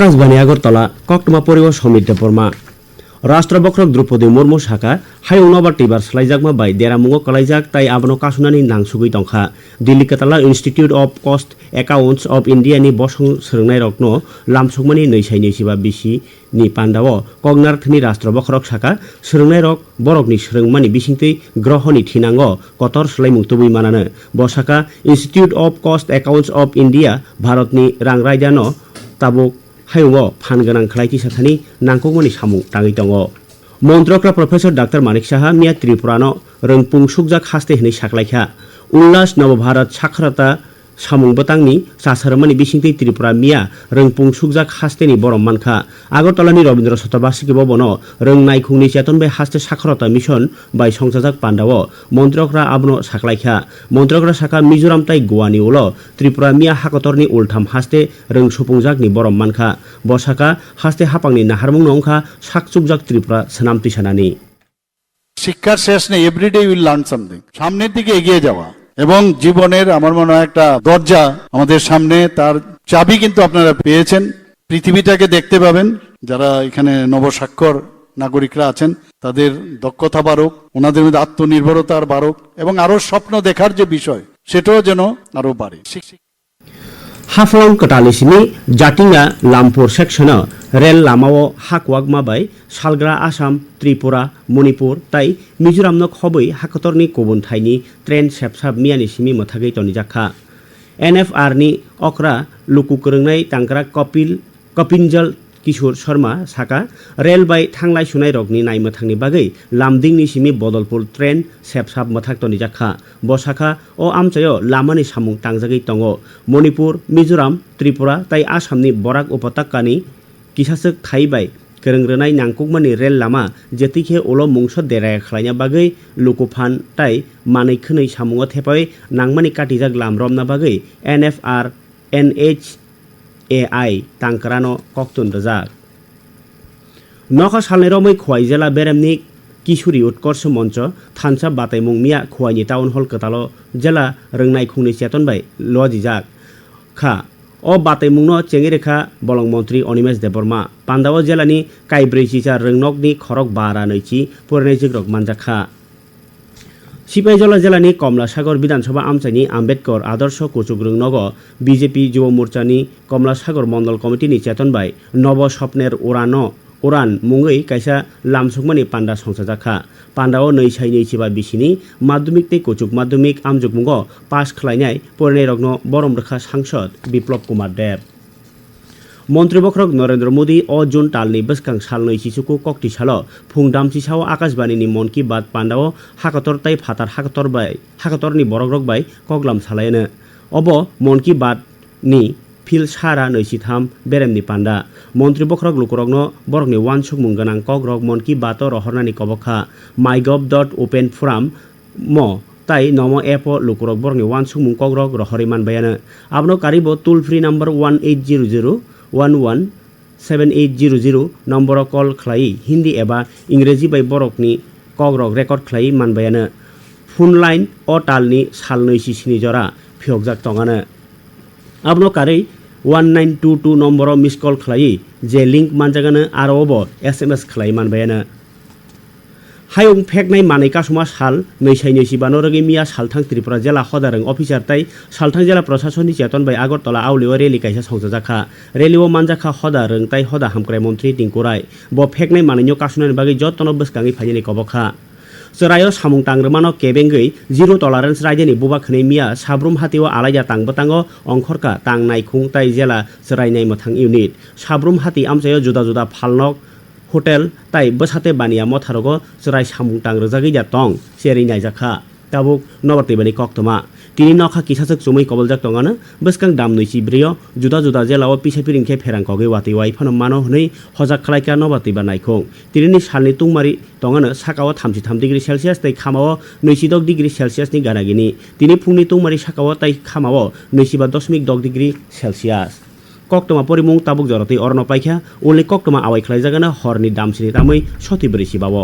આકાશવાણી આગરતલા કક્ટમાં પરેવા સમિતપરમાં રાષ્ટ્રબક્રક દ્રૌપદી મુર્મુ શાખા હાઈ ઉનાબાર ટીબાર સલાઈજાકમાં બાઈ દેરામુંગો કલાઈજાક તાઈ આબનો કાસુનાની નાંગસુગી તંખા Delhi કતાલા institute of cost accounts of ઇન્ડિયાની બસং સોलोंनाय રકનો લામસુગમાની નૈસાઈ નૈસીબા બીસી नि पान्डाव कगनार्थनि राष्ट्र बखरक साखा सोलोंनाय रक बरकनि सोलोंमानि बिसिंथै ग्रहनि थिनांग कतर सोलाय मुंतुबै मानानो बसाखा institute of cost accounts of India भारतनि रां रायदान ताबुक 하용어 판근한 클라이키 사탄이 난공원이 সামু 땅이 দো মন্ত্রকরা প্রফেসর ডাক্তার মানিক সাহা মিয়া ত্রিপুরানো রংপুং সুকজাক হাসতে হিনি সাকলাইখা। উল্লাস নবভারত সাক্ষরতা সামুং বতাংনি, সাসারমানি বিসিংতি ত্রিপুরা মিয়া, রংপুং সুকজাক হাস্তেনি বরম মানখা। আগরতলানি রবীন্দ্র শতবার্ষিকী ভবন রং নাইখুংনি চেতনবাই হাস্তে সাক্ষরতা মিশন, বাই সংসাজাক পান্ডাও মন্ত্রকরা আবনো সাকলাইখা। মন্ত্রকরা শাখা মিজোরাম তাই গোয়ানি উল ত্রিপুরা মিয়া হাকতরনি উল্টাম হাস্তে রং সুপুংজাকনি বরম মানখা। বসাকা হাস্তে হাপাংনি নাহারমুং নংখা সাকচুকজাক ত্রিপুরা সনামতি সানানি শিক্ষার শেষ নেই এভরিডে উইল লার্ন সামথিং সামনের দিকে এগিয়ে যাওয়া। এবং জীবনের, আমার মনে হয়, একটা দরজা আমাদের সামনে। তার চাবি কিন্তু আপনারা পেয়েছেন। পৃথিবীটাকে দেখতে পাবেন। যারা এখানে নবস্বাক্ষর নাগরিকরা আছেন, তাদের দক্ষতা বাড়ুক, ওনাদের মধ্যে আত্মনির্ভরতার বাড়ুক, এবং আরও স্বপ্ন দেখার যে বিষয়, সেটাও যেন আরও বাড়ে। হাফলং কটালিসিনি জাতিঙা লামপুর সেকশন রেল লামাও হাকওয়াগমাবাই সালগ্রা আসাম ত্রিপুরা মণিপুর তাই মিজোরামনক হবই হাকতরনি কবন থাইনি ট্রেন সেবসাব মিয়ানি সিমি মথাগৈ তনিজাখা এন এফ আরনি অকরা লুকু করংনাই তাংরা কপিল, কপিঞ্জল किशोर शर्मा साका रेल बाय थांलाय सुनाय रगनि नायमोथांनि बागै लामदिंनि सिमि बदलपुर ट्रेन सेबसाब मोथाग तनिजाखा बसाखा अ आमचायो लामानि सामुं तांजागै दङ मणिपुर मिजोराम त्रिपुरा ताई आसामनि बराक उपत्यकानि किसासोक थाइबाय गोरोंग्रोनाय नांकुकमानि रेल लामा जेतिखे उल मुंस देराय खालायना बागै लुकुफान ताई मानै खोनै सामुङाव थेपाय नांमानि काटिजाक लामरमना बागै एनएफआर एनएच एआई तांक्रानो कक्तुन रजाक नखा सालनै रमै खुवाइ जेला बेरेमनि किशोरी उत्कर्ष मञ्च थानसा बाताइमुं मिया खुवाइनि टाउन हल कतालो जेला रोंनाय खुंनि चेतन बाय लजिजाक खा अ बाताइमुंनो चेङिरेखा बलं मन्त्री अनिमेश देबर्मा पान्दाव जेलानि काइब्रै चिचा रोंनकनि खरक बारा সিপাহীজলা জেলা নি কমলাসাগর বিধানসভা আমচানি আম্বেদকর আদর্শ কোচুগুরুং নগ বিজেপি যুব মোর্চা নি কমলাসাগর মন্ডল কমিটি নি চেতন বাই নব স্বপ্নের ওরান ওরান মুঙ্গই কাইসা লামসুকমানি পান্ডা সংসাজাখা, পান্ডাও নৈসাই নৈচিবা বিসিনি মাধ্যমিক তে কোচুক মাধ্যমিক, আমজুক মুঙ্গ পাস খালাইনায় পরিণয় রগ্ন বরম রেখা সাংসদ বিপ্লব কুমার দেব। देव मन्त्रीबख्रक नरेन्द्र मोदी अ जुन तालनि बसकां सालनै सिसुको कक्ति साल फुं दामची साव आकाशबाणीनि मन की बात पान्डाव हाकतर ताई फातार हाकतर बाय हाकतरनि बरग्रक बाय कगलाम सालायनो अब मन की बात नि फिल सारा नैसिथाम बेरेमनि पान्डा मन्त्री बख्रक लुकरकनो बरकनि वान सुकमुं गोनां कग्रक मन की बात रहरनानि कबखा माइगभ डट अपेन फराम म তাই নম এপ লুকুরক বরংনি ওয়ান সুমুং কগ্রক রহরি মানবায়ানো আবনো Karib toll free number one eight zero zero one one seven eight zero' zero' नम्बराव call खालायै हिन्दी एबा इंराजि बाय बरकनि कग्रग रेकर्ड खालायै मानबायानो फुनलाइन अ तालनि सालनैसि स्निजरा फियगजाक तङानो आबनो कारै वान नाइन टु टु नम्बराव मिस कल खालायै जे लिंक मानजागानो आरो अबो एस एम एस खालायै मानबायानो हायं फेकनाय मानै कासमा साल नैसाय नैजिबानो रगै मिया सालथां त्रिपुरा जिल्ला हदारं अफिसार ताई सालथां जिल्ला प्रशासननि चेतन बाय आगरतला आवलिव रेलि काइसा संजाजाखा रेलिव मानजाखा हदारं ताई हदा हामक्राय मन्त्री टिंकुराय ब फेकनाय मानैनि कासुनानि बागै जतन बसकाङै फाइनि कबखा चरायो सामुं तांग्रोमानो केबेंगै जिर' टलारेन्स रायजोनि बुबा खनै मिया साब्रुम हातिव आलायजा तांबताङो अंखरका तां नायखुं ताई जेला चरायनाय मोथां इउनिट साब्रुम हाति आमचायो जुदा hotel tai bosate bania motharogo churai samung tang rojagi ja tong seri naijakha tabuk nobarti bani koktoma তিনি নখা কিসাসক চুমই কবলজাক টঙানো বসকাং দাম নইছি ব্রিয়, জুদা জুদা জেলাও পিছে পিরিংখে ফেরাংকগে ওয়াতি ওয়াই ফানো মানো হনই, হজাক খালাইকা নবাতি বা নাইখং তিনি সালনি তুংমারি টঙানো সাকাও থামসি থাম ডিগ্রি সেলসিয়াস, তাই খামাও নৈশি দক ডিগ্রি সেলসিয়াসনি গানাগিনি তিনি ফুংনি তুংমারি সাকাও তাই খামাও নৈশি বা দশমিক দক ডিগ্রি সেলসিয়াস। कक्टमा परिमुं ताबुक जरतै अरन पाइखा उनले कक्टमा आवाइ खालायजागानो हरनि दामसिनि तामै सति ब्रैसिबाव